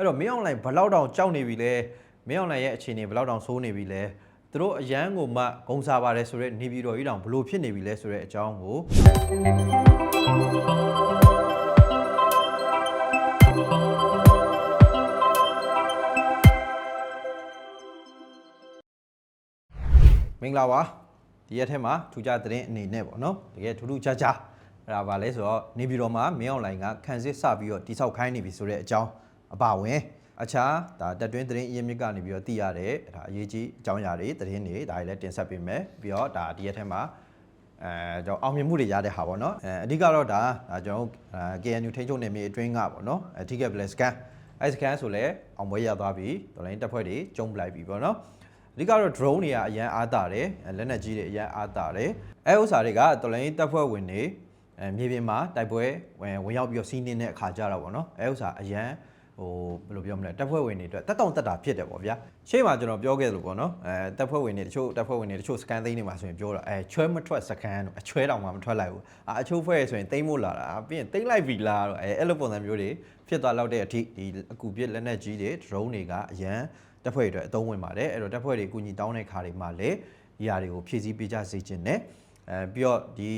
အဲ့တော့မင်းအွန်လိုင်းဘယ်လောက်တောင်ကြောက်နေပြီလဲမင်းအွန်လိုင်းရဲ့အခြေအနေဘယ်လောက်တောင်ဆိုးနေပြီလဲသူတို့အရန်ကိုမှဂုံစားပါတယ်ဆိုတော့နေပြည်တော်ကြီးတောင်ဘလို့ဖြစ်နေပြီလဲဆိုတဲ့အကြောင်းကိုမင်္ဂလာပါဒီရက်ထဲမှာထူးခြားသတင်းအနေနဲ့ပေါ့နော်တကယ်ထူးထူးခြားခြားအဲ့ဒါပါလဲဆိုတော့နေပြည်တော်မှာမင်းအွန်လိုင်းကခန်းစစ်စပြီးတော့တိဆောက်ခိုင်းနေပြီဆိုတဲ့အကြောင်း အပါဝင် အခြားဒါတက်တွင်းသတင်းအရင်းမြစ်ကနေပြီးတော့သိရတဲ့ဒါအရေးကြီးအကြောင်းအရာတွေသတင်းတွေဒါတွေလည်းတင်ဆက်ပေးမယ်ပြီးတော့ဒါဒီရက်ထဲမှာအဲကျွန်တော်အောင်မြင်မှုတွေရတဲ့ဟာပေါ့နော်အဲအဓိကတော့ဒါဒါကျွန်တော်တို့အဲ KNU ထိန်းချုပ်နယ်မြေအတွင်းကပေါ့နော်အထီးကပလက်စကန်အဲစကန်ဆိုလဲအောင်ပွဲရသွားပြီတော်လိုင်းတက်ဖွဲ့တွေကျုံပလိုက်ပြီပေါ့နော်အဓိကတော့ drone တွေကအရန်အားတာတယ်အဲလက်နက်ကြီးတွေအရန်အားတာတယ်အဲဥစ္စာတွေကတော်လိုင်းတပ်ဖွဲ့ဝင်တွေအဲမြေပြင်မှာတိုက်ပွဲဝင်ဝင်ရောက်ပြီးတော့စီးနင်းတဲ့အခါကြတော့ဗောနော်အဲဥစ္စာအရန် ဟိုဘယ်လိုပြောမလဲတပ်ဖွဲ့ဝင်တွေအတွက်တက်တောင့်တက်တာဖြစ်တယ်ပေါ့ဗျာရှေ့မှာကျွန်တော်ပြောခဲ့သလိုပေါ့နော်အဲတပ်ဖွဲ့ဝင်တွေတချို့တပ်ဖွဲ့ဝင်တွေတချို့စကန်သိန်းတွေမှာဆိုရင်ပြောတော့အဲချွဲမထွက်စကန်တော့အချွဲတောင်မှမထွက်လိုက်ဘူးအာအချို့ဖွဲ့ဆိုရင်သိမ်းမို့လာတာအာပြီးရင်သိမ်းလိုက်ပြီလားတော့အဲအဲ့လိုပုံစံမျိုးတွေဖြစ်သွားတော့တဲ့အထိဒီအကူပြစ်လက်နက်ကြီးတွေ drone တွေကအရန်တပ်ဖွဲ့တွေအတွက်အသုံးဝင်ပါတယ်အဲ့တော့တပ်ဖွဲ့တွေအကူအညီတောင်းတဲ့ခါတွေမှာလည်းဒီຢာတွေကိုဖြည့်ဆည်းပေးကြစေခြင်းနဲ့အဲပြီးတော့ဒီ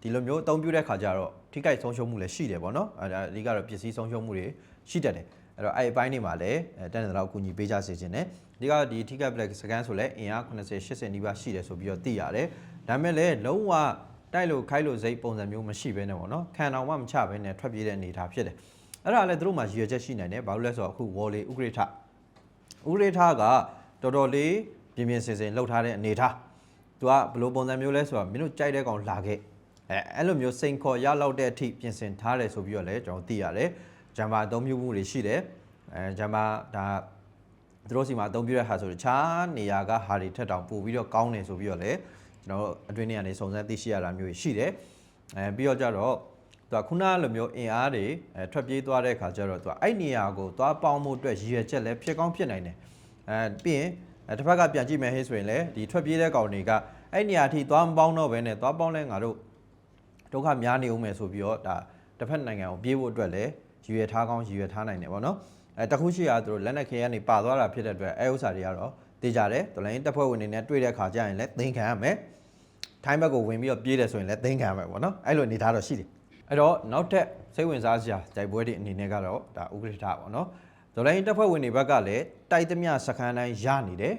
ဒီလိုမျိုးအသုံးပြုတဲ့ခါကျတော့ထိခိုက်ဆုံးရှုံးမှုလည်းရှိတယ်ပေါ့နော်အဲဒါအဓိကတော့ပစ္စည်းဆုံးရှုံးမှုတွေ ရှိတတ်တယ်အဲ့တော့အဲ့အပိုင်းတွေမှာလည်းအဲတန်တဲ့တော့အကူအညီပေးကြစေခြင်းနဲ့ဒီကဒီထိခိုက် black scan ဆိုလဲအင်အား80 80နီးပါးရှိတယ်ဆိုပြီးတော့သိရတယ်ဒါပေမဲ့လည်းလုံးဝတိုက်လို့ခိုက်လို့စိတ်ပုံစံမျိုးမရှိဘဲနဲ့ပေါ့နော်ခံအောင်မှမချဘဲနဲ့ထွက်ပြေးတဲ့အနေအထားဖြစ်တယ်အဲ့ဒါလည်းသူတို့မှရည်ရွယ်ချက်ရှိနိုင်တယ်ဘာလို့လဲဆိုတော့အခု volley ဥက္ကဋ္ဌဥရိထားကတော်တော်လေးပြင်းပြင်းစင်စင်လှုပ်ထားတဲ့အနေထားသူကဘယ်လိုပုံစံမျိုးလဲဆိုတော့မင်းတို့ကြိုက်တဲ့ကောင်လာခဲ့အဲအဲ့လိုမျိုးစိန်ခေါ်ရလောက်တဲ့အထိပြင်ဆင်ထားတယ်ဆိုပြီးတော့လည်းကျွန်တော်သိရတယ် ဂျမ်ဘာအသုံးပြုမှုတွေရှိတယ်အဲဂျမ်ဘာဒါသူတို့စီမှာအသုံးပြုတဲ့ဟာဆိုတော့ခြားနေရာကဟာတွေထက်တောင်ပို့ပြီးတော့ကောင်းတယ်ဆိုပြီးတော့လည်းကျွန်တော်တို့အတွင်းထဲကနေစုံစမ်းသိရှိရတာမျိုးရှိတယ်အဲပြီးတော့ကြတော့သူကခုနလိုမျိုးအင်အားတွေအဲထွက်ပြေးသွားတဲ့အခါကျတော့သူကအဲ့နေရာကိုသွားပေါင်းမှုအတွက်ရည်ရွယ်ချက်လည်းဖြစ်ကောင်းဖြစ်နိုင်တယ်အဲပြီးရင်အဲတစ်ဖက်ကပြန်ကြည့်မယ်ဟေးဆိုရင်လည်းဒီထွက်ပြေးတဲ့ကောင်တွေကအဲ့နေရာအထိသွားမပေါင်းတော့ဘဲနဲ့သွားပေါင်းလဲငါတို့ဒုက္ခများနေဦးမယ်ဆိုပြီးတော့ဒါတစ်ဖက်နိုင်ငံကိုပြေးဖို့အတွက်လည်း ရည်ရွယ်ထားကောင်းရည်ရွယ်ထားနိုင်တယ်ပေါ့နော်အဲတခုရှိရသူတို့လက်နက်ခဲကနေပါသွားတာဖြစ်တဲ့အတွက်အဲဥစ္စာတွေကတော့တေးကြတယ်တော်လိုင်းတပ်ဖွဲ့ဝင်တွေနဲ့တွေ့တဲ့အခါကျရင်လည်းသိမ်းခံရမယ်ထိုင်းဘက်ကိုဝင်ပြီးတော့ပြေးတယ်ဆိုရင်လည်းသိမ်းခံရမယ်ပေါ့နော်အဲ့လိုအနေထားတော့ရှိတယ်အဲ့တော့နောက်ထပ်စိတ်ဝင်စားစရာဂျိုက်ပွဲတွေအနေနဲ့ကတော့ဒါဥက္ကဋ္ဌပေါ့နော်ဇော်လိုင်းတပ်ဖွဲ့ဝင်တွေဘက်ကလည်းတိုက်သမျှစခန်းတိုင်းရနေတယ်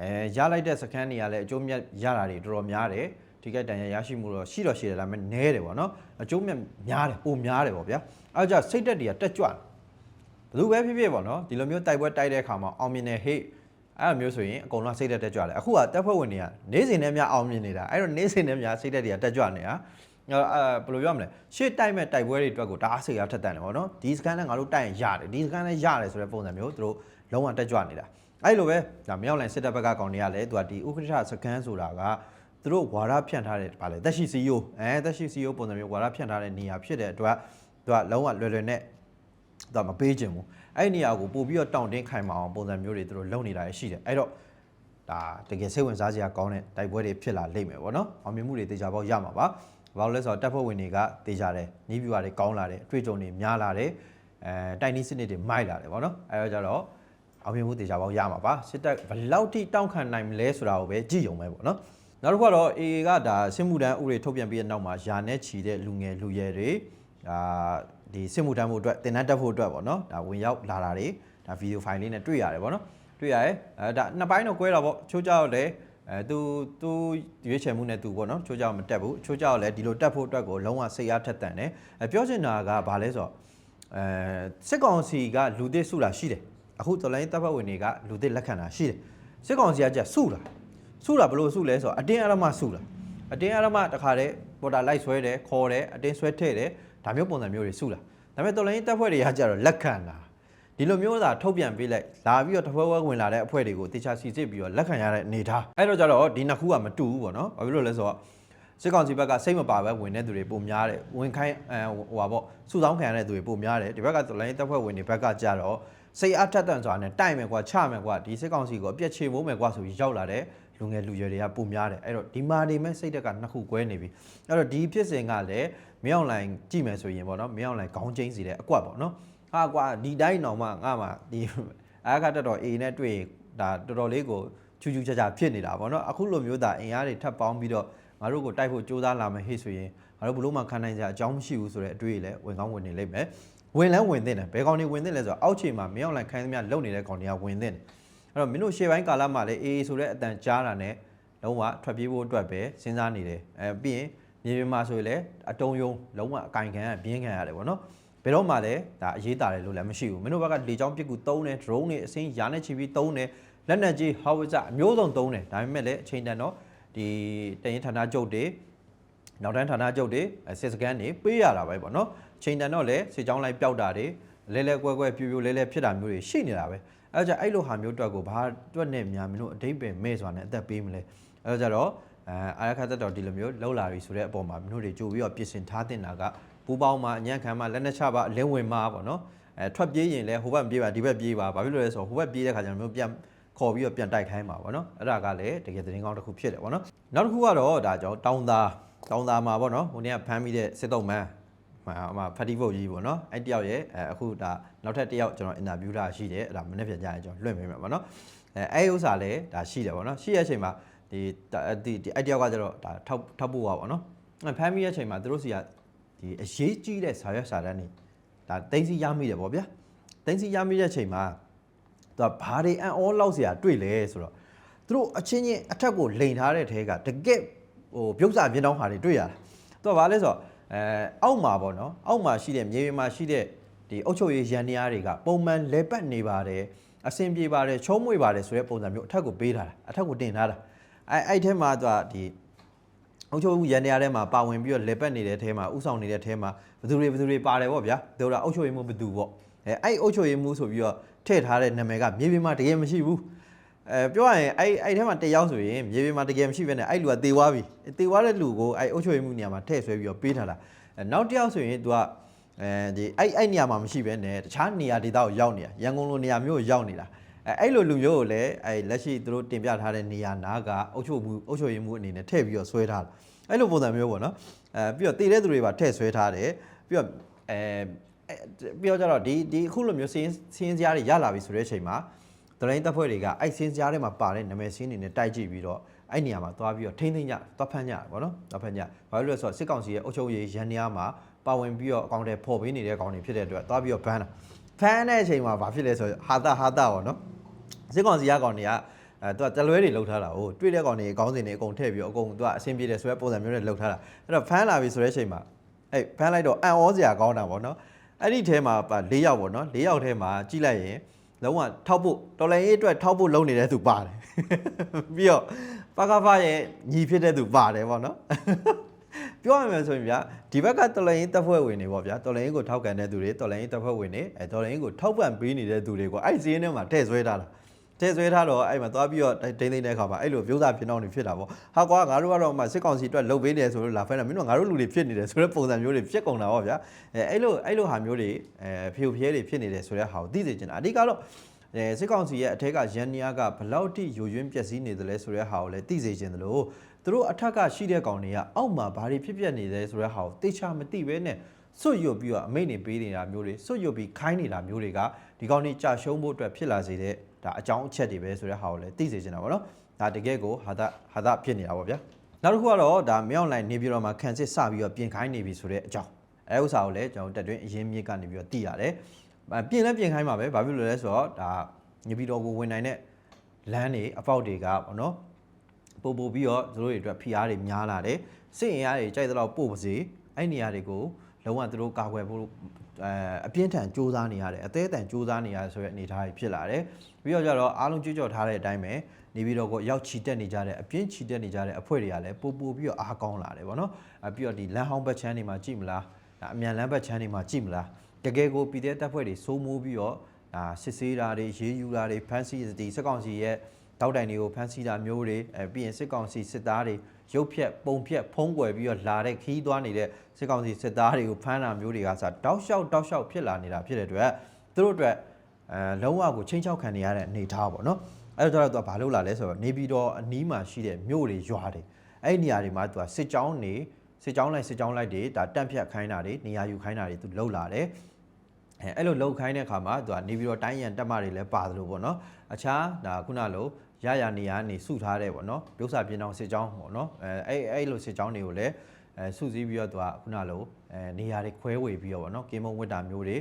အဲရလိုက်တဲ့စခန်းတွေကလည်းအကျိုးမြတ်ရတာတွေတော်တော်များတယ် ဒီကတန်ရရရှိမှုတော့ရှိတော့ရှိတယ်ဒါပေမဲ့နည်းတယ်ပေါ့နော်အကျိုးမြတ်များတယ်ပိုများတယ်ပေါ့ဗျာအဲ့ကြင့်စိတ်တက်တွေကတက်ကြွတယ်ဘယ်သူပဲဖြစ်ဖြစ်ပေါ့နော်ဒီလိုမျိုးတိုက်ပွဲတိုက်တဲ့အခါမှာအောင်မြင်တယ်ဟေ့အဲ့လိုမျိုးဆိုရင်အကုန်လုံးစိတ်တက်တက်ကြွတယ်အခုကတပ်ဖွဲ့ဝင်တွေကနေ့စဉ်နဲ့များအောင်မြင်နေတာအဲ့တော့နေ့စဉ်နဲ့များစိတ်တက်တွေကတက်ကြွနေတာအဲဘယ်လိုပြောမလဲရှေ့တိုက်မဲ့တိုက်ပွဲတွေအတွက်ကိုတအားစိတ်အားထက်တန်တယ်ပေါ့နော်ဒီစကန်နဲ့ငါတို့တိုက်ရင်ရတယ်ဒီစကန်နဲ့ရတယ်ဆိုတဲ့ပုံစံမျိုးသူတို့လုံးဝတက်ကြွနေတာအဲ့လိုပဲဒါမြောက်လိုင်းစစ်တပ်ဘက်ကကောင်တွေကလည်းသူကဒီဥက္ကဋ္ဌစကန်ဆိုတာက သူတို့ဝါရဖြန့်ထားတဲ့ဗာလေတက်ရှိစီယိုအဲတက်ရှိစီယိုပုံစံမျိုးဝါရဖြန့်ထားတဲ့နေရာဖြစ်တဲ့အတွက်သူကလုံးဝလွယ်လွယ်နဲ့သူကမပေးခြင်းဘူးအဲ့ဒီနေရာကိုပို့ပြီးတော့တောင့်တင်းခိုင်မာအောင်ပုံစံမျိုးတွေသူတို့လုပ်နေတာရှိတယ်အဲ့တော့ဒါတကယ်စိတ်ဝင်စားစရာကောင်းတဲ့တိုက်ပွဲတွေဖြစ်လာလိမ့်မယ်ပေါ့နော်အောင်မြင်မှုတွေတေချာပေါက်ရမှာပါဘာလို့လဲဆိုတော့တပ်ဖွဲ့ဝင်တွေကတေချာတယ်နီးပြူတွေကောင်းလာတယ်အတွေ့အကြုံတွေများလာတယ်အဲတိုက်နီးစနစ်တွေမိုက်လာတယ်ပေါ့နော်အဲ့တော့ကြတော့အောင်မြင်မှုတေချာပေါက်ရမှာပါစစ်တပ်ဘယ်လောက်ထိတောင့်ခံနိုင်မလဲဆိုတာကိုပဲကြည့်ရုံပဲပေါ့နော် နောက်တစ်ခုကတော့ AA ကဒါစစ်မှုထမ်းဥပဒေထုတ်ပြန်ပြီးတဲ့နောက်မှာယာနဲ့ချီတဲ့လူငယ်လူရွယ်တွေဒါဒီစစ်မှုထမ်းမှုအတွက်တင်တန်းတက်ဖို့အတွက်ပေါ့နော်ဒါဝင်ရောက်လာတာတွေဒါဗီဒီယိုဖိုင်လေးနဲ့တွေ့ရတယ်ပေါ့နော်တွေ့ရတယ်အဲဒါနှစ်ပိုင်းတော့꿰တာပေါ့ချိုးကြောက်လည်းအဲသူသူရွေးချယ်မှုနဲ့သူပေါ့နော်ချိုးကြောက်မတက်ဘူးချိုးကြောက်လည်းဒီလိုတက်ဖို့အတွက်ကိုလုံးဝစိတ်အားထက်သန်တယ်အဲပြောချင်တာကဘာလဲဆိုတော့အဲစစ်ကောင်စီကလူသစ်စုတာရှိတယ်အခုတော်လိုင်းတပ်ဖွဲ့ဝင်တွေကလူသစ်လက်ခံတာရှိတယ်စစ်ကောင်စီကကြစုတာ စုတာဘယ်လိုစုလဲဆိုတော့အတင်းအဓမ္မစုတာအတင်းအဓမ္မတခါတည်းပေါ်တာလိုက်ဆွဲတယ်ခေါ်တယ်အတင်းဆွဲထည့်တယ်ဒါမျိုးပုံစံမျိုးတွေစုလာဒါပေမဲ့တော်လိုင်းတပ်ဖွဲ့တွေကကြတော့လက်ခံတာဒီလိုမျိုးသာထုတ်ပြန်ပေးလိုက်လာပြီးတော့တပွဲပွဲဝင်လာတဲ့အဖွဲ့တွေကိုတေချာစီစစ်ပြီးတော့လက်ခံရတဲ့အနေထားအဲ့တော့ကြတော့ဒီနှစ်ခုကမတူဘူးပေါ့နော်ဘာဖြစ်လို့လဲဆိုတော့စစ်ကောင်စီဘက်ကစိတ်မပါပဲဝင်တဲ့သူတွေပုံများတယ်ဝင်ခိုင်းအဲဟိုပါပေါ့စုဆောင်းခံရတဲ့သူတွေပုံများတယ်ဒီဘက်ကလိုင်းတပ်ဖွဲ့ဝင်တွေဘက်ကကြတော့စိတ်အားထက်သန်စွာနဲ့တိုက်မယ်ကွာချမယ်ကွာဒီစစ်ကောင်စီကိုအပြက်ချေမိုးမယ်ကွာဆိုပြီးရောက်လာတဲ့ လူငယ်လူရွယ်တွေကပုံများတယ်အဲ့တော့ဒီမာဒီမဲ့စိတ်တက်ကနှစ်ခု꿰နေပြီအဲ့တော့ဒီဖြစ်စဉ်ကလည်းမြောင်လိုင်းကြည့်မယ်ဆိုရင်ပေါ့နော်မြောင်လိုင်းခေါင်းချင်းစီတဲ့အကွက်ပေါ့နော်ဟာကွာဒီတိုင်းတော့မှငါမှဒီအားကတက်တော့ A နဲ့တွေ့ရင်ဒါတော်တော်လေးကိုချူချူချာချာဖြစ်နေတာပေါ့နော်အခုလိုမျိုးဒါအင်အားတွေထပ်ပေါင်းပြီးတော့ငါတို့ကိုတိုက်ဖို့ကြိုးစားလာမယ်ဟေ့ဆိုရင်ငါတို့ဘလို့မှခံနိုင်ကြအကြောင်းမရှိဘူးဆိုတဲ့အတွေ့အလည်းဝင်ကောင်းဝင်နေလိမ့်မယ်ဝင်လန်းဝင်သင့်တယ်ဘယ်ကောင်တွေဝင်သင့်လဲဆိုတော့အောက်ခြေမှာမင်းအောင်လိုင်းခိုင်းသမျှလုံနေတဲ့ကောင်တွေကဝင်သင့်တယ် အဲ့တော့မင်းတို့ရှေ့ပိုင်းကာလမှာလည်း AA ဆိုတဲ့အတန်ကြားတာနဲ့လုံးဝထွက်ပြေးဖို့အတွက်ပဲစဉ်းစားနေတယ်အဲပြီးရင်မြေပြင်မှာဆိုရင်လည်းအတုံးယုံလုံးဝအကင်ခံရပြင်းခံရတယ်ပေါ့နော်ဘယ်တော့မှလည်းဒါအရေးတာတယ်လို့လည်းမရှိဘူးမင်းတို့ဘက်ကလေကြောင်းပစ်ကူသုံးတယ် drone တွေအစင်းရာနဲ့ချီပြီးသုံးတယ်လက်နက်ကြီး howitzer အမျိုးစုံသုံးတယ်ဒါပေမဲ့လည်းအချိန်တန်တော့ဒီတရင်ဌာနချုပ်တွေနောက်တန်းဌာနချုပ်တွေအဲစစ်စကန်တွေပေးရတာပဲပေါ့နော်ချိန်တန်တော့လည်းစစ်ကြောင်းလိုက်ပျောက်တာတွေလဲလဲကွဲကွဲပြူပြူလဲလဲဖြစ်တာမျိုးတွေရှိနေတာပဲ အဲဒါကြင့်အဲ့လိုဟာမျိုးအတွက်ကိုဘာအတွက်နဲ့များမင်းတို့အတိတ်ပဲမဲ့စွာနဲ့အသက်ပေးမလဲအဲဒါကြတော့အဲအာရခတ်တက်တော်ဒီလိုမျိုးလှုပ်လာပြီဆိုတဲ့အပေါ်မှာမင်းတို့တွေကြိုပြီးတော့ပြင်ဆင်ထားတင်တာကပူပေါင်းမှာအညံ့ခံမှာလက်နဲ့ချပါအလင်းဝင်မှာပေါ့နော်အဲထွက်ပြေးရင်လည်းဟိုဘက်မပြေးပါဒီဘက်ပြေးပါဘာဖြစ်လို့လဲဆိုတော့ဟိုဘက်ပြေးတဲ့ခါကျတော့မျိုးပြန်ခေါ်ပြီးတော့ပြန်တိုက်ခိုင်းပါပေါ့နော်အဲ့ဒါကလည်းတကယ်သတင်းကောင်းတစ်ခုဖြစ်တယ်ပေါ့နော်နောက်တစ်ခုကတော့ဒါကြောင့်တောင်းသားတောင်းသားမှာပေါ့နော်ဟိုနေ့ကဖမ်းမိတဲ့စစ်တုံးမန်း ဟိုမှာဖတ်တီဖုတ်ကြီးပေါ့နော်အဲ့တယောက်ရဲ့အဲအခုဒါနောက်ထပ်တယောက်ကျွန်တော်အင်တာဗျူးတာရှိတယ်အဲ့ဒါမနေ့ပြန်ကြရင်ကျွန်တော်လွှင့်ပေးမယ်ပေါ့နော်အဲအဲ့ဥစ္စာလည်းဒါရှိတယ်ပေါ့နော်ရှိတဲ့အချိန်မှာဒီဒီဒီအဲ့တယောက်ကကျတော့ဒါထောက်ထောက်ဖို့ပါပေါ့နော်အဲဖမ်းမိတဲ့အချိန်မှာသူတို့စီကဒီအရေးကြီးတဲ့ဆာရွက်စာတန်းနေဒါတင်းစီရမိတယ်ပေါ့ဗျာတင်းစီရမိတဲ့အချိန်မှာသူကဘာတွေအံ့ဩလောက်เสียတွေ့လဲဆိုတော့သူတို့အချင်းချင်းအထက်ကိုလိန်ထားတဲ့ထဲကတကက်ဟိုပြုတ်စာပြင်းတောင်းဟာတွေတွေ့ရတာသူကဘာလဲဆိုတော့ အဲအောက်မှာပေါ့နော်အောက်မှာရှိတဲ့မြေပြင်မှာရှိတဲ့ဒီအုတ်ချုပ်ရေးရန်တရားတွေကပုံမှန်လဲပတ်နေပါတယ်အဆင်ပြေပါတယ်ချုံးမွေပါတယ်ဆိုတဲ့ပုံစံမျိုးအထက်ကိုပေးထားတာအထက်ကိုတင်ထားတာအဲအဲ့ထဲမှာသူကဒီအုတ်ချုပ်ရန်တရားထဲမှာပါဝင်ပြီးတော့လဲပတ်နေတဲ့ထဲမှာဥဆောင်နေတဲ့ထဲမှာဘယ်သူတွေဘယ်သူတွေပါတယ်ပေါ့ဗျာတို့တာအုတ်ချုပ်ရေးမှုဘယ်သူပေါ့အဲအဲ့အုတ်ချုပ်ရေးမှုဆိုပြီးတော့ထည့်ထားတဲ့နာမည်ကမြေပြင်မှာတကယ်မရှိဘူး အဲပြောရရင်အဲ့အဲ့ထဲမှာတယောက်ဆိုရင်မြေပြင်မှာတကယ်မရှိဘဲနဲ့အဲ့လူကတေသွားပြီတေသွားတဲ့လူကိုအဲ့အုပ်ချုပ်ရေးမှုနေရာမှာထည့်ဆွဲပြီးတော့ပေးထားတာအဲနောက်တစ်ယောက်ဆိုရင် तू ကအဲဒီအဲ့အဲ့နေရာမှာမရှိဘဲနဲ့တခြားနေရာဒေသကိုရောက်နေတာရန်ကုန်လိုနေရာမျိုးကိုရောက်နေတာအဲအဲ့လိုလူမျိုးကိုလည်းအဲ့လက်ရှိသူတို့တင်ပြထားတဲ့နေရာနာကအုပ်ချုပ်မှုအုပ်ချုပ်ရေးမှုအနေနဲ့ထည့်ပြီးတော့ဆွဲထားတာအဲ့လိုပုံစံမျိုးပေါ့နော်အဲပြီးတော့တည်တဲ့သူတွေပါထည့်ဆွဲထားတယ်ပြီးတော့အဲပြီးတော့ကြတော့ဒီဒီအခုလိုမျိုးစင်းစင်းစရာတွေရလာပြီဆိုတဲ့အချိန်မှာ တရင်တပ်ဖွဲ့တွေကအဲ့စင်းကြားထဲမှာပါတဲ့နာမည်စင်းတွေနဲ့တိုက်ကြည့်ပြီးတော့အဲ့နေရာမှာသွားပြီးတော့ထိမ့်သိမ့်ကြသွားဖမ်းကြဗောနော်သွားဖမ်းကြဘာလို့လဲဆိုတော့စစ်ကောင်စီရဲ့အုပ်ချုပ်ရေးရန်နေရာမှာပါဝင်ပြီးတော့အကောင့်တွေပေါ်ပေးနေတဲ့ကောင်တွေဖြစ်တဲ့အတွက်သွားပြီးတော့ဖမ်းတာဖမ်းတဲ့အချိန်မှာဘာဖြစ်လဲဆိုတော့ဟာတာဟာတာဗောနော်စစ်ကောင်စီရကောင်တွေကအဲသူကတလွဲတွေလှုပ်ထားတာဟိုတွေ့တဲ့ကောင်တွေခေါင်းစဉ်တွေအကုန်ထည့်ပြီးတော့အကုန်သူကအဆင်ပြေတယ်ဆိုတဲ့ပုံစံမျိုးနဲ့လှုပ်ထားတာအဲ့တော့ဖမ်းလာပြီဆိုတဲ့အချိန်မှာအဲ့ဖမ်းလိုက်တော့အံ့ဩစရာကောင်းတာဗောနော်အဲ့ဒီထဲမှာ၄ယောက်ဗောနော်၄ယောက်ထဲမှာကြည့်လိုက်ရင် လုံးဝထောက်ဖို့တော်လိုင်းရေးအတွက်ထောက်ဖို့လုပ်နေတဲ့သူပါတယ်ပြီးတော့ပကဖရဲ့ညီဖြစ်တဲ့သူပါတယ်ဗောနော်ပြောရမယ်ဆိုရင်ဗျာဒီဘက်ကတော်လိုင်းရေးတပ်ဖွဲ့ဝင်တွေဗောဗျာတော်လိုင်းရေးကိုထောက်ကန်တဲ့သူတွေတော်လိုင်းရေးတပ်ဖွဲ့ဝင်တွေအဲတော်လိုင်းရေးကိုထောက်ပံ့ပေးနေတဲ့သူတွေကိုအဲ့ဒီစင်းထဲမှာထည့်ဆွဲထားတာ ထည့်ဆွဲထားတော့အဲ့မှာသွားပြီးတော့ဒိမ့်သိမ့်တဲ့အခါမှာအဲ့လိုပြုံးစားဖြစ်တော့နေဖြစ်တာဗောဟာကွာငါတို့ကတော့မှစစ်ကောင်စီအတွက်လုပ်ပေးနေဆိုလို့လာဖဲတာမင်းတို့ငါတို့လူတွေဖြစ်နေတယ်ဆိုတဲ့ပုံစံမျိုးတွေဖြစ်ကုန်တာဗောဗျာအဲအဲ့လိုအဲ့လိုဟာမျိုးတွေအဲဖြူဖြဲတွေဖြစ်နေတယ်ဆိုတဲ့ဟာကိုသိစေချင်တာအဓိကတော့အဲစစ်ကောင်စီရဲ့အထက်ကရန်နီယာကဘလောက်ထိယိုယွင်းပျက်စီးနေတယ်လဲဆိုတဲ့ဟာကိုလည်းသိစေချင်တယ်လို့သူတို့အထက်ကရှိတဲ့ကောင်တွေကအောက်မှာဘာတွေဖြစ်ပျက်နေလဲဆိုတဲ့ဟာကိုသိချမသိပဲနဲ့စွတ်ရွတ်ပြီးတော့အမိတ်နေပေးနေတာမျိုးတွေစွတ်ရွတ်ပြီးခိုင်းနေတာမျိုးတွေကဒီကောင်တွေကြာရှုံးဖို့အတွက်ဖြစ်လာစေတဲ့ ဒါအကြောင်းအချက်တွေပဲဆိုတဲ့ဟာကိုလည်းသိစေချင်တာပေါ့နော်ဒါတကယ်ကိုဟာသဟာသဖြစ်နေတာပေါ့ဗျာနောက်တစ်ခုကတော့ဒါမြောက်လိုက်နေပြည်တော်မှာခန်းစစ်စပြီးတော့ပြင်ခိုင်းနေပြီဆိုတဲ့အကြောင်းအဲဥစ္စာကိုလည်းကျွန်တော်တက်တွင်းအရင်မြစ်ကနေပြီးတော့သိရတယ်ပြင်လဲပြင်ခိုင်းပါပဲဘာဖြစ်လို့လဲဆိုတော့ဒါညပြည်တော်ကိုဝင်နိုင်တဲ့လမ်းတွေအပေါက်တွေကပေါ့နော်ပို့ပို့ပြီးတော့သူတို့တွေအတွက်ဖိအားတွေများလာတယ်စစ်ရင်အားတွေကြိုက်တဲ့လောက်ပို့ပါစေအဲ့နေရာတွေကိုလုံးဝသူတို့ကာကွယ်ဖို့ အဲအပြင်းထန်စူးစမ်းနေရတယ်အသေးအတန်စူးစမ်းနေရဆိုတဲ့အနေအထားတွေဖြစ်လာတယ်ပြီးတော့ကြတော့အားလုံးကြွကြော်ထားတဲ့အတိုင်းပဲနေပြီးတော့ကိုရောက်ချီတက်နေကြတဲ့အပြင်းချီတက်နေကြတဲ့အဖွဲ့တွေကလည်းပို့ပို့ပြီးတော့အားကောင်းလာတယ်ပေါ့နော်အပြီးတော့ဒီလမ်းဟောင်းဘက်ချမ်းတွေမှာကြည့်မလားဒါအမြန်လမ်းဘက်ချမ်းတွေမှာကြည့်မလားတကယ်ကိုပြည်တဲ့တပ်ဖွဲ့တွေစိုးမိုးပြီးတော့ဒါစစ်ဆေးတာတွေရေးယူတာတွေဖမ်းဆီးဒီစစ်ကောင်စီရဲ့တောက်တိုင်တွေကိုဖမ်းဆီးတာမျိုးတွေအဲပြီးရင်စစ်ကောင်စီစစ်သားတွေ ရုပ်ဖြတ်ပုံဖြတ်ဖုံးကွယ်ပြီးတော့လာတဲ့ခီးသွားနေတဲ့စစ်ကောင်စီစစ်သားတွေကိုဖမ်းတာမျိုးတွေကစတောက်လျှောက်တောက်လျှောက်ဖြစ်လာနေတာဖြစ်တဲ့အတွက်သူတို့အတွက်အဲလုံးဝကိုချင်းချောက်ခံနေရတဲ့အနေအထားပေါ့နော်အဲ့တော့သူကဘာလုပ်လာလဲဆိုတော့နေပြည်တော်အနီးမှာရှိတဲ့မြို့တွေရွာတွေအဲ့ဒီနေရာတွေမှာသူကစစ်ကြောင်းနေစစ်ကြောင်းလိုက်စစ်ကြောင်းလိုက်တွေဒါတန့်ဖြတ်ခိုင်းတာတွေနေရာယူခိုင်းတာတွေသူလှုပ်လာတယ်အဲအဲ့လိုလောက်ခိုင်းတဲ့အခါမှာသူကနေပြီးတော့တိုင်းရန်တက်မတွေလည်းပါတယ်လို့ပေါ့နော်အခြားဒါခုနလို ရရနေရနေစုထားတဲ့ပေါ့နော်ဒုစပြင်းအောင်စစ်ကြောင်းပေါ့နော်အဲအဲ့အဲ့လိုစစ်ကြောင်းတွေကိုလည်းအဲစုစည်းပြီးတော့သူကခုနလိုအဲနေရာတွေခွဲဝေပြီးတော့ပေါ့နော်ကင်းမုံဝတ်တာမျိုးတွေ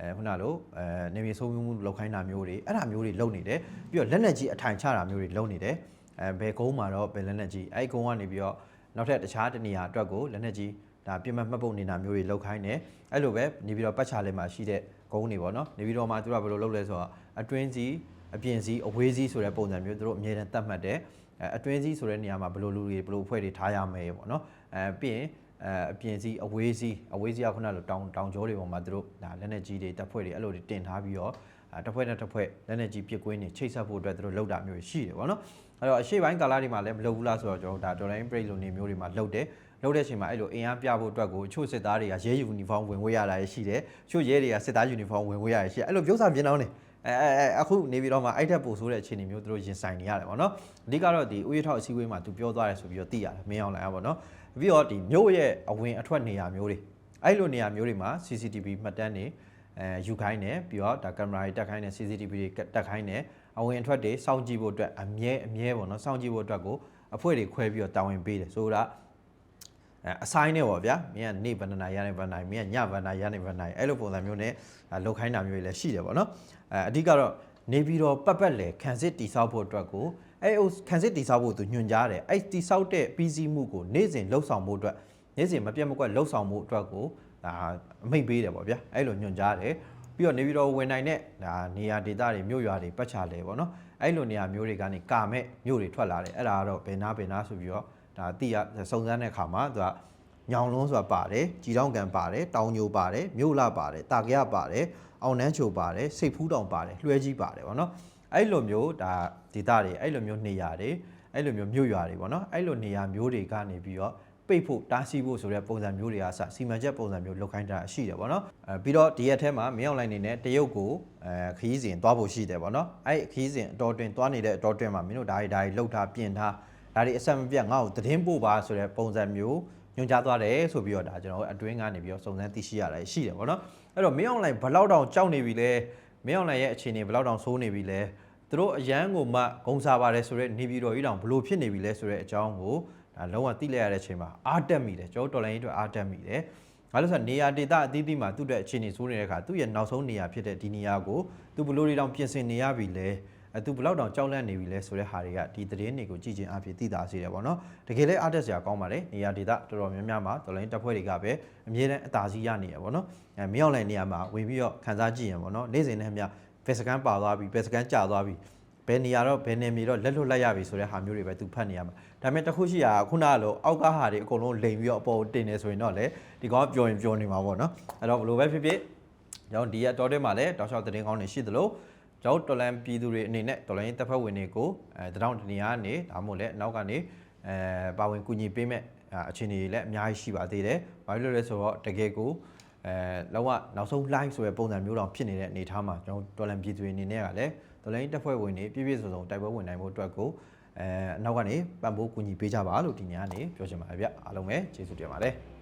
အဲခုနလိုအဲနေမြေဆုံးမှုလောက်ခိုင်းတာမျိုးတွေအဲ့ဒါမျိုးတွေလုပ်နေတယ်ပြီးတော့လက်နက်ကြီးအထိုင်ချတာမျိုးတွေလုပ်နေတယ်အဲဘယ်ကုန်းမှာတော့ဘယ်လက်နက်ကြီးအဲ့ကုန်းကနေပြီးတော့နောက်ထပ်တခြားတနေရာအတွက်ကိုလက်နက်ကြီးဒါပြစ်မှတ်မှတ်ပုံနေတာမျိုးတွေလောက်ခိုင်းတယ်အဲ့လိုပဲနေပြီးတော့ပတ်ချာလေးမှာရှိတဲ့ကုန်းတွေပေါ့နော်နေပြီးတော့မှသူကဘယ်လိုလုပ်လဲဆိုတော့အတွင်းစီ အပြင်စီအဝေးစီဆိုတဲ့ပုံစံမျိုးသူတို့အမြဲတမ်းသတ်မှတ်တယ်အဲအတွင်းစီဆိုတဲ့နေရာမှာဘယ်လိုလူတွေဘယ်လိုအဖွဲ့တွေထားရမယ်ပေါ့နော်အဲပြီးရင်အဲအပြင်စီအဝေးစီအဝေးစီကခုနကလိုတောင်တောင်ကျောတွေပေါ်မှာသူတို့ဒါလက်နက်ကြီးတွေတပ်ဖွဲ့တွေအဲ့လိုတွေတင်ထားပြီးတော့အဲတစ်ဖွဲ့နဲ့တစ်ဖွဲ့လက်နက်ကြီးပစ်ကွင်းတွေချိတ်ဆက်ဖို့အတွက်သူတို့လောက်တာမျိုးရှိတယ်ပေါ့နော်အဲ့တော့အရှိပိုင်းကာလတွေမှာလည်းမလုပ်ဘူးလားဆိုတော့ကျွန်တော်တို့ဒါ dollar break လိုနေမျိုးတွေမှာလုပ်တယ်လုပ်တဲ့အချိန်မှာအဲ့လိုအင်အားပြဖို့အတွက်ကိုအချို့စစ်သားတွေကရဲယူနီဖောင်းဝင်ဝေးရတာရှိတယ်။ချို့ရဲတွေကစစ်သားယူနီဖောင်းဝင်ဝေးရတာရှိတယ်။အဲ့လိုပြုတ်စာပြင်းအောင်နေအဲ အဲအဲအခုနေပြီးတော့မှအဲ့ထက်ပိုဆိုးတဲ့အခြေအနေမျိုးသူတို့ရင်ဆိုင်နေရတယ်ပေါ့နော်။အဓိကတော့ဒီဥယျာဉ်ထောက်အစည်းအဝေးမှာသူပြောသွားတယ်ဆိုပြီးတော့သိရတယ်မင်းအောင်လိုင်ရပါတော့။ပြီးတော့ဒီမြို့ရဲ့အဝင်အထွက်နေရာမျိုးတွေအဲ့လိုနေရာမျိုးတွေမှာ CCTV မှတ်တမ်းတွေအဲယူခိုင်းတယ်ပြီးတော့ဒါကင်မရာတွေတက်ခိုင်းတယ် CCTV တွေတက်ခိုင်းတယ်အဝင်အထွက်တွေစောင့်ကြည့်ဖို့အတွက်အမြဲအမြဲပေါ့နော်စောင့်ကြည့်ဖို့အတွက်ကိုအဖွဲ့တွေခွဲပြီးတော့တာဝန်ပေးတယ်ဆိုတော့ အဲအဆိုင်နဲ့ပေါ့ဗျာမင်းကနေဘဏ္ဍာရနေဘဏ္ဍာမင်းကညဘဏ္ဍာရနေဘဏ္ဍာအဲ့လိုပုံစံမျိုးနဲ့လောက်ခိုင်းတာမျိုးတွေလည်းရှိတယ်ပေါ့နော်အဲအဓိကတော့နေပြီးတော့ပတ်ပတ်လေခံစစ်တိဆောက်ဖို့အတွက်ကိုအဲ့ဟိုခံစစ်တိဆောက်ဖို့သူညွှန်ကြားတယ်အဲ့တိဆောက်တဲ့ပြီးစီးမှုကိုနေ့စဉ်လှုပ်ဆောင်ဖို့အတွက်နေ့စဉ်မပြတ်မကွက်လှုပ်ဆောင်မှုအတွက်ကိုဒါအမိတ်ပေးတယ်ပေါ့ဗျာအဲ့လိုညွှန်ကြားတယ်ပြီးတော့နေပြီးတော့ဝင်နိုင်တဲ့ဒါနေရာဒေသတွေမြို့ရွာတွေပတ်ချလဲပေါ့နော်အဲ့လိုနေရာမျိုးတွေကနေကာမဲ့မြို့တွေထွက်လာတယ်အဲ့ဒါကတော့ဘယ်နာဘယ်နာဆိုပြီးတော့ ဒါတိရစုံစမ်းတဲ့အခါမှာသူကညောင်လုံးဆိုတာပါတယ်ကြည်တောင်ကန်ပါတယ်တောင်ညိုပါတယ်မြို့လာပါတယ်တာကရပါတယ်အောင်နန်းချိုပါတယ်စိတ်ဖူးတောင်ပါတယ်လွှဲကြီးပါတယ်ပေါ့နော်အဲ့လိုမျိုးဒါဒေသတွေအဲ့လိုမျိုးနေရာတွေအဲ့လိုမျိုးမြို့ရွာတွေပေါ့နော်အဲ့လိုနေရာမျိုးတွေကနေပြီးတော့ပိတ်ဖို့တားဆီးဖို့ဆိုတဲ့ပုံစံမျိုးတွေကစစီမံချက်ပုံစံမျိုးလုပ်ခိုင်းတာရှိတယ်ပေါ့နော်အဲပြီးတော့ဒီရက်ထဲမှာမင်းအွန်လိုင်းနေနဲ့တရုတ်ကိုအဲခရီးစဉ်သွားဖို့ရှိတယ်ပေါ့နော်အဲ့ခရီးစဉ်အတော်တွင်သွားနေတဲ့အတော်တွင်မှာမင်းတို့ဒါတွေဒါတွေလှုပ်ထားပြင်ထား ဒါတွေအဆက်မပြတ်ငါ့ကိုသတင်းပို့ပါဆိုတဲ့ပုံစံမျိုးညွှန်ကြားသွားတယ်ဆိုပြီးတော့ဒါကျွန်တော်တို့အတွင်းကနေပြီးတော့စုံစမ်းသိရှိရတယ်ရှိတယ်ပေါ့နော်အဲ့တော့မင်းအွန်လိုင်းဘယ်လောက်တောင်ကြောက်နေပြီလဲမင်းအွန်လိုင်းရဲ့အခြေအနေဘယ်လောက်တောင်ဆိုးနေပြီလဲသူတို့အရန်ကိုမှဂုံစားပါတယ်ဆိုတော့နေပြည်တော်ကြီးတောင်ဘလို့ဖြစ်နေပြီလဲဆိုတဲ့အကြောင်းကိုဒါလုံးဝသိလိုက်ရတဲ့အချိန်မှာအားတက်မိတယ်ကျွန်တော်တော်လိုင်းကြီးအတွက်အားတက်မိတယ်ဘာလို့ဆိုတော့နေရာဒေသအသီးသီးမှာသူ့အတွက်အခြေအနေဆိုးနေတဲ့အခါသူ့ရဲ့နောက်ဆုံးနေရာဖြစ်တဲ့ဒီနေရာကိုသူဘလို့တွေတောင်ပြင်ဆင်နေရပြီလဲ အဲသူဘလောက်တောင်ကြောက်လန့်နေပြီလဲဆိုတဲ့ဟာတွေကဒီသတင်းတွေကိုကြည့်ချင်းအဖြစ်သိတာစေတယ်ပေါ့နော်တကယ်လဲအားတက်စရာကောင်းပါတယ်နေရာဒေသတော်တော်များများမှာတော်လိုင်းတပ်ဖွဲ့တွေကပဲအမြဲတမ်းအသာစီးရနေရပေါ့နော်အဲမရောက်လိုက်နေရာမှာဝင်ပြီးတော့ခန်းစားကြည့်ရင်ပေါ့နော်နေ့စဉ်နဲ့အမျှဘယ်စကန်ပါသွားပြီဘယ်စကန်ကြာသွားပြီဘယ်နေရာတော့ဘယ်နေမြေတော့လက်လွတ်လိုက်ရပြီဆိုတဲ့ဟာမျိုးတွေပဲသူဖတ်နေရမှာဒါပေမဲ့တစ်ခုရှိတာကခုနကလိုအောက်ကဟာတွေအကုန်လုံးလိန်ပြီးတော့အပေါ်တင်နေဆိုရင်တော့လေဒီကောင်ကပျော်ရင်ပျော်နေမှာပေါ့နော်အဲ့တော့ဘယ်လိုပဲဖြစ်ဖြစ်ကျွန်တော်ဒီရက်တော်တဲ့မှာလည်းတောက်လျှောက်သတင်းကောင်းတွေရှိသလို ကျွန်တော်တော်လန်ပြည်သူတွေအနေနဲ့တော်လန်ရေးတပ်ဖွဲ့ဝင်တွေကိုအဲတရောင်းတနေရာကနေဒါမှမဟုတ်လည်းနောက်ကနေအဲပါဝင်ကူညီပေးမဲ့အခြေအနေတွေလည်းအများကြီးရှိပါသေးတယ်။ဘာလို့လဲဆိုတော့တကယ်ကိုအဲလောကနောက်ဆုံး line ဆိုတဲ့ပုံစံမျိုးတောင်ဖြစ်နေတဲ့အနေအထားမှာကျွန်တော်တော်လန်ပြည်သူတွေအနေနဲ့ကလည်းတော်လိုင်းတပ်ဖွဲ့ဝင်တွေပြည့်ပြည့်စုံစုံတိုက်ပွဲဝင်နိုင်ဖို့အတွက်ကိုအဲအနောက်ကနေပံ့ပိုးကူညီပေးကြပါလို့ဒီညကနေပြောချင်ပါတယ်ဗျအားလုံးပဲကျေးဇူးတင်ပါတယ်